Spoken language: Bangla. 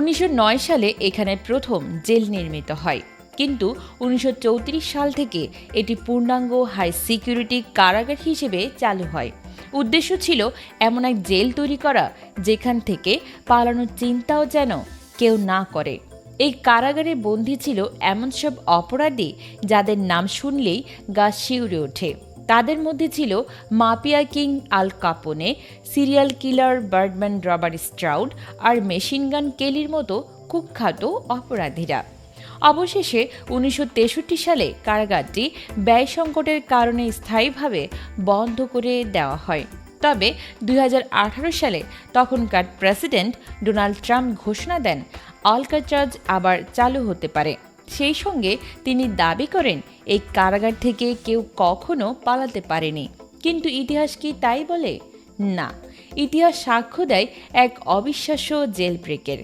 উনিশশো নয় সালে এখানে প্রথম জেল নির্মিত হয়। কিন্তু উনিশশো চৌত্রিশ সাল থেকে এটি পূর্ণাঙ্গ হাই সিকিউরিটি কারাগার হিসেবে চালু হয়। উদ্দেশ্য ছিল এমন এক জেল তৈরি করা, যেখান থেকে পালানোর চিন্তাও যেন কেউ না করে। এই কারাগারে বন্দী ছিল এমন সব অপরাধী, যাদের নাম শুনলেই গা শিউরে ওঠে। তাদের মধ্যে ছিল mafia king Al Capone, serial killer Birdman Robert Stroud আর মেশিনগান কেলির মতো কুখ্যাত অপরাধীরা। অবশেষে উনিশশো তেষট্টি সালে কারাগারটি ব্যয় সংকটের কারণে স্থায়ীভাবে বন্ধ করে দেওয়া হয়। তবে দু হাজার আঠারো সালে তখনকার প্রেসিডেন্ট ডোনাল্ড ট্রাম্প ঘোষণা দেন অলকাট্রাজ আবার চালু হতে পারে। সেই সঙ্গে তিনি দাবি করেন, এই কারাগার থেকে কেউ কখনো পালাতে পারেনি। কিন্তু ইতিহাস কি তাই বলে? না। ইতিহাস সাক্ষ্য দেয় এক অবিশ্বাস্য জেল ব্রেকের।